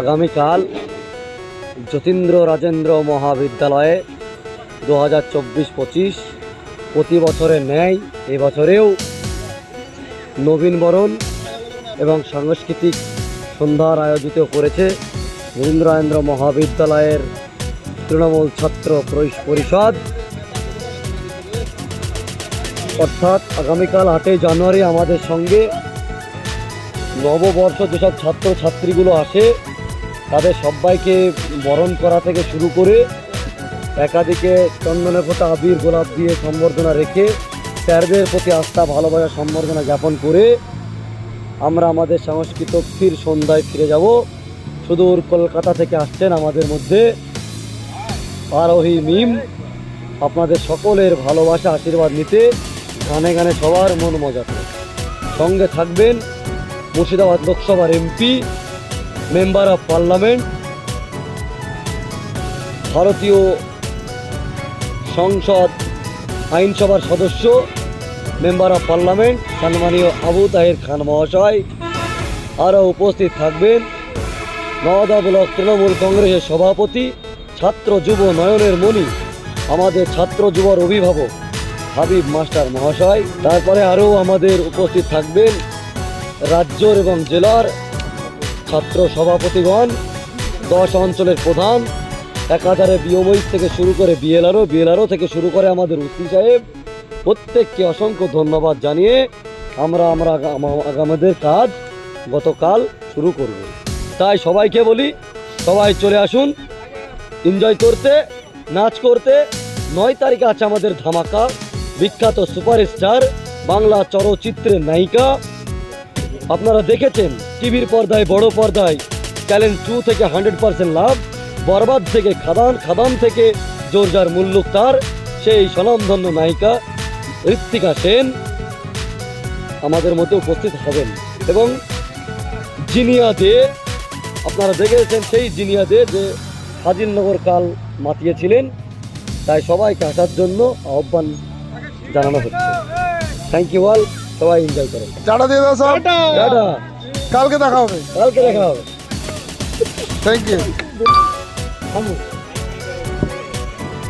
আগামীকাল যতীন্দ্র রাজেন্দ্র মহাবিদ্যালয়ে দু হাজার চব্বিশ পঁচিশ প্রতি বছরে ন্যায় এবছরেও নবীনবরণ এবং সাংস্কৃতিক সন্ধ্যার আয়োজিত করেছে রবীন্দ্র মহাবিদ্যালয়ের তৃণমূল ছাত্র পরিষদ। অর্থাৎ আগামীকাল আটই জানুয়ারি আমাদের সঙ্গে নববর্ষ যেসব ছাত্র ছাত্রীগুলো আসে তাদের সবাইকে বরণ করা থেকে শুরু করে একাধিকে চন্দনে ফোটা আবির, গোলাপ দিয়ে সম্বর্ধনা রেখে স্যারদের প্রতি আস্থা, ভালোবাসা, সম্বর্ধনা জ্ঞাপন করে আমরা আমাদের সংস্কৃতক্ষীর সন্ধ্যায় ফিরে যাব। সুদূর কলকাতা থেকে আসছেন আমাদের মধ্যে আরোহী মিম। আপনাদের সকলের ভালোবাসা, আশীর্বাদ নিতে গানে গানে সবার মন মজা সঙ্গে থাকবেন মুর্শিদাবাদ লোকসভার এমপি মেম্বার অফ পার্লামেন্ট, ভারতীয় সংসদ আইনসভার সদস্য, মেম্বার অফ পার্লামেন্ট, সম্মানীয় আবু তাহের খান মহাশয়, আরও উপস্থিত থাকবেন। নওদা ব্লক তৃণমূল কংগ্রেসের সভাপতি, ছাত্র যুব নয়নের মণি, আমাদের ছাত্র যুবর অভিভাবক, হাবিব মাস্টার মহাশয়। তারপরে আরও আমাদের উপস্থিত থাকবেন রাজ্যর এবং জেলার ছাত্র সভাপতিগণ, দশ অঞ্চলের প্রধান একাধারে বিওমই থেকে শুরু করে বিএলআরও বিএলআরও থেকে শুরু করে আমাদের উত্তি সাহেব, প্রত্যেককে অসংখ্য ধন্যবাদ জানিয়ে আমরা আমরা আগামীদের কাজ গতকাল শুরু করব। তাই সবাইকে বলি, সবাই চলে আসুন এনজয় করতে, নাচ করতে। নয় তারিখে আছে আমাদের ধামাকা, বিখ্যাত সুপারস্টার, বাংলা চলচ্চিত্রের নায়িকা আপনারা দেখেছেন টিভির পর্দায়, বড় পর্দায় চ্যালেঞ্জ টু থেকে হান্ড্রেড পার্সেন্ট লাভ, বরবাদ থেকে খাদান খাদান থেকে জোরজার মুল্লুক তার, সেই স্বনামধন্য নায়িকা ঋত্বিকা সেন আমাদের মধ্যে উপস্থিত হবেন। এবং জিনিয়া দে, আপনারা দেখেছেন সেই জিনিয়া দে যে হাজিরনগর কাল মাতিয়েছিলেন, তাই সবাইকে আসার জন্য আহ্বান জানানো হচ্ছে। থ্যাংক ইউ অল সবাই এনজয় করো। টাটা দিয়ে দাও সব। টাটা। কালকে দেখা হবে। কালকে দেখা হবে। Thank you